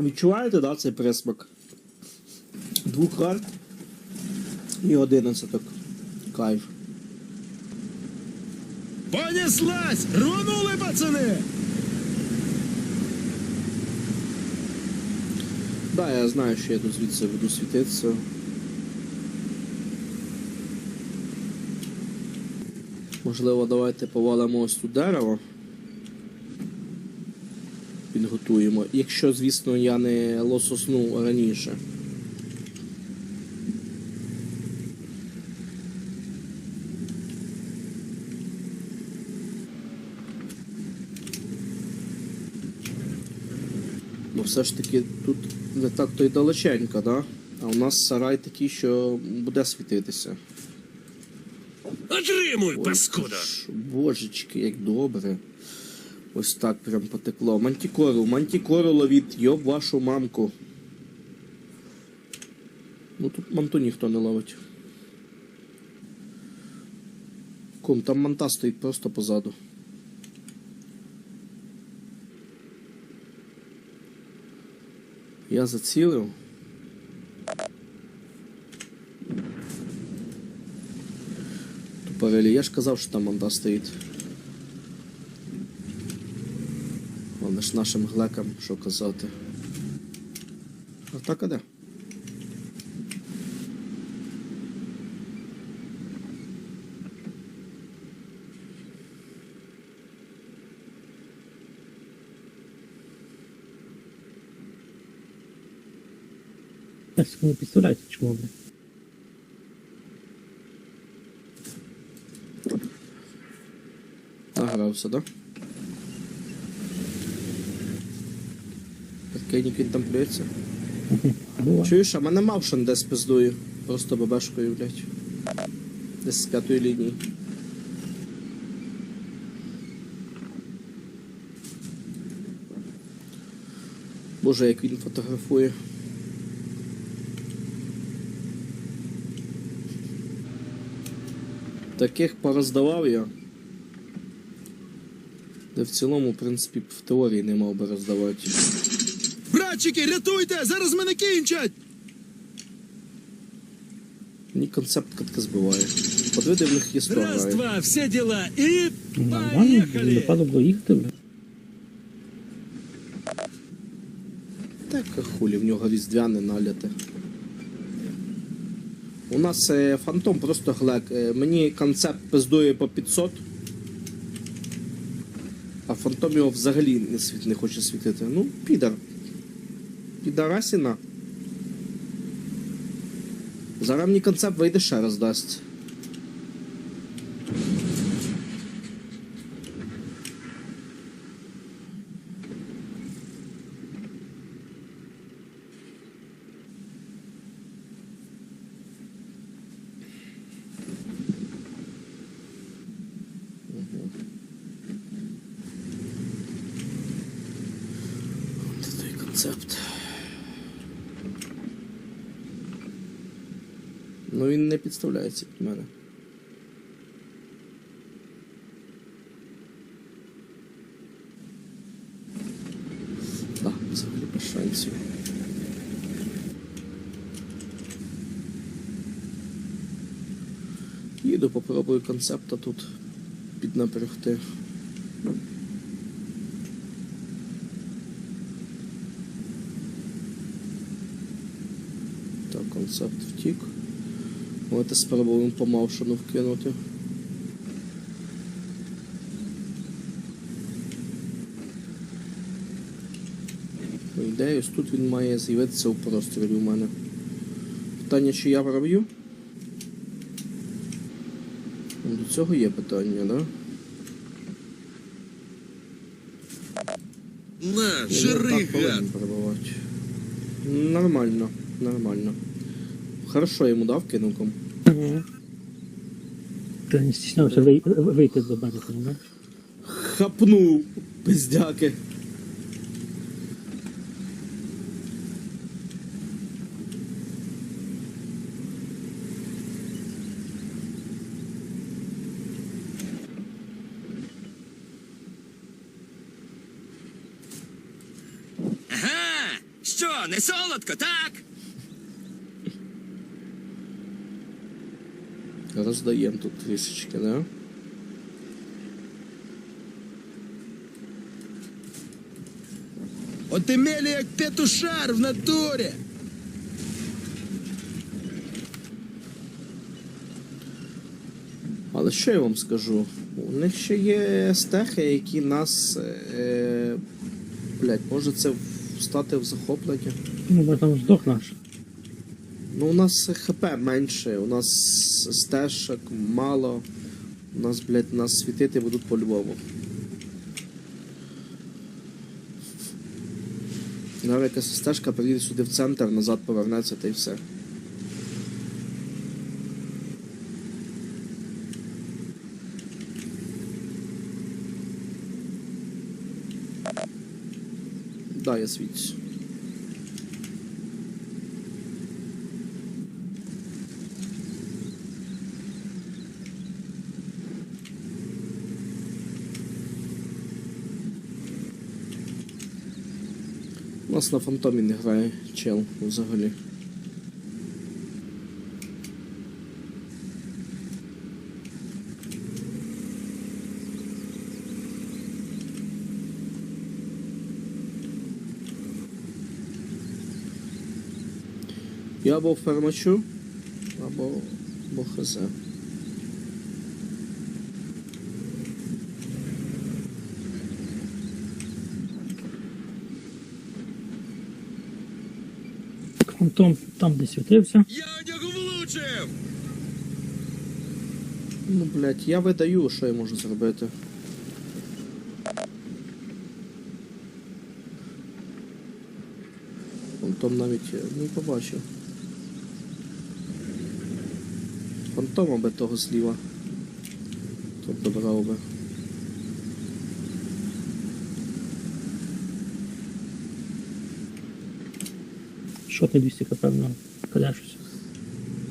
Відчуваєте, да, цей присмак? Двох карт і одинадцяток. Кайф. Понеслась! Рванули, пацани! Да, я знаю, що я тут звідси буду світитися. Можливо, давайте повалимо ось тут дерево. Підготуємо. Якщо, звісно, я не лососну раніше. Бо все ж таки тут не так то й далеченько, да? А у нас сарай такий, що буде світитися. Отримуй, паскуда! Божечки, як добре. Ось так прям потекло. Мантікору, мантікору ловіть, йоб вашу мамку. Ну тут манту ніхто не ловить. Кум, там манта стоїть просто позаду. Я зацілив. Тупорелі, я ж казав, що там манта стоїть. Вони нашим глекам, що казати. А так а де? Не представляєте, чому, бля. Награвся, да? Прикинь, він там плюється. Чуєш, а мене Мавшин десь пиздує. Просто бабешкою, блядь. Десь з п'ятої лінії. Боже, як він фотографує. Таких пороздавав я. Де в цілому, в принципі, в теорії не мав би роздавати. Братчики, рятуйте! Зараз мене кінчать! Мені концепт катка збиває. Подвиди в них є сто Раз, два, все дела и Нормально, поехали! напевно було їхати, бля. Так, хулі, в нього різдвяне наляте. У нас е, фантом просто глек. Е, мені концепт пиздує по 500. А фантом його взагалі не, світ, не хоче світити. Ну, підар. Підарасіна. Зараз мені концепт вийде ще раз дасть. Це той концепт. Не підставляється під мене. Так, взагалі без шансів. Їду, попробую концепта тут піднапрягти. Так, концепт втік. Давайте спробуємо по Мавшину вкинути. По ідеї, тут він має з'явитися у просторі у мене. Питання, чи я проб'ю? До цього є питання, да? На, повинен гад! Нормально, нормально. Хорошо йому дав кинуком. Ага. Ти не стіснявся вий- вийти до мене, понимаєш? Хапнув, пиздяки. Ага! що, не солодко, так? Роздаємо тут трішечки, да? От ти мелі як петушар в натурі. Але що я вам скажу? У них ще є стехи, які нас. Е, блять, може це встати в захоплення. Ну, бо там здох наш. Ну, у нас ХП менше, у нас стежок мало. У нас, блядь, нас світити будуть по-любому. Зараз якась стежка приїде сюди в центр, назад повернеться та й все. Да, я свідчу. У нас на фантомі не грає чел взагалі. Я або фермачу, або, або хз. Фантом там, де світився. Я у нього влучив! Ну, блядь, я видаю, що я можу зробити. Фантом навіть не побачив. Фантома би того зліва. То добрав би. Що ти 200 кп на каляшуся?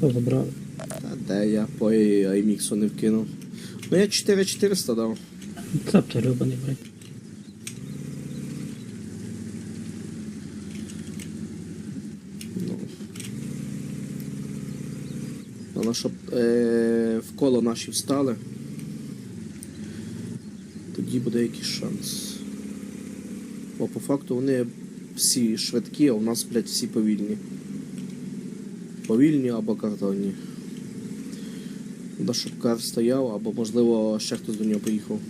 То забрали. Та де я по айміксу не вкинув. Ну я 4400 дав. Цепта рибаний, блядь. Ну. Але щоб е, в коло наші встали, тоді буде якийсь шанс. Бо по факту вони всі швидкі, а у нас, блядь, всі повільні. Повільні або картонні. Да, щоб кар стояв, або можливо ще хтось до нього поїхав.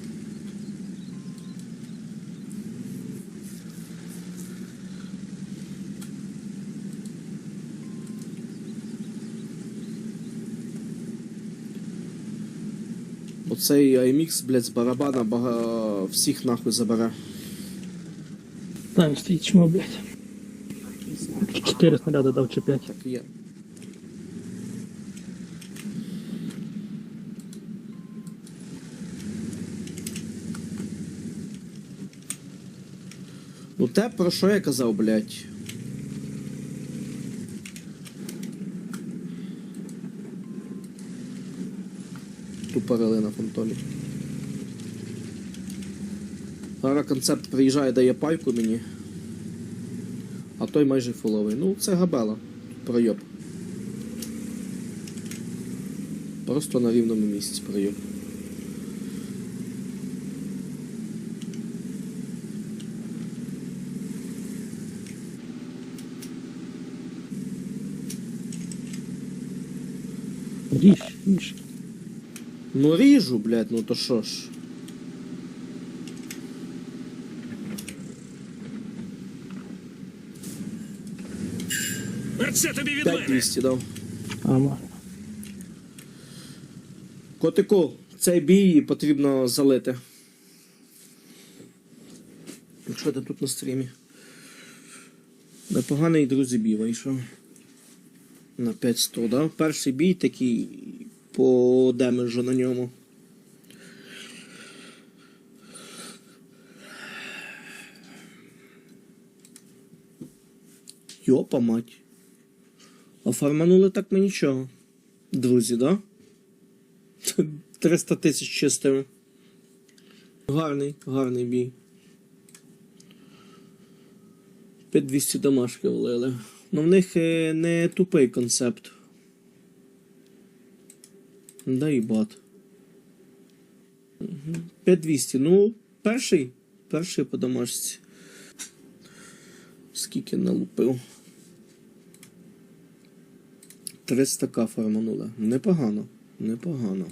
Оцей IMX, блядь, з барабана бага... всіх нахуй забере. Там стоїть чмо, блядь. Чотири снаряди дав чи п'ять. Так є. Ну те, про що я казав, блядь. Тупорили на фантомі. Зараз концепт приїжджає, дає пайку мені. А той майже фуловий. Ну, це габела. Пройоб. Просто на рівному місці пройоб. Ріж, ріж. Ну ріжу, блядь, ну то що ж. Це тобі від 5200 дав. А, ма. Котику, цей бій потрібно залити. Якщо ти тут на стрімі. Непоганий друзі бій вийшов. На 500, да? Перший бій такий по демеджу на ньому. Йопа мать. А фарманули так ми нічого. Друзі, да? 300 тисяч чистими. Гарний, гарний бій. 5200 домашки влили. Ну в них е, не тупий концепт. Да і бат. Мгм. 5200. Ну, перший. Перший по домашці. Скільки налупив? 300к фарманули. Непогано. Непогано.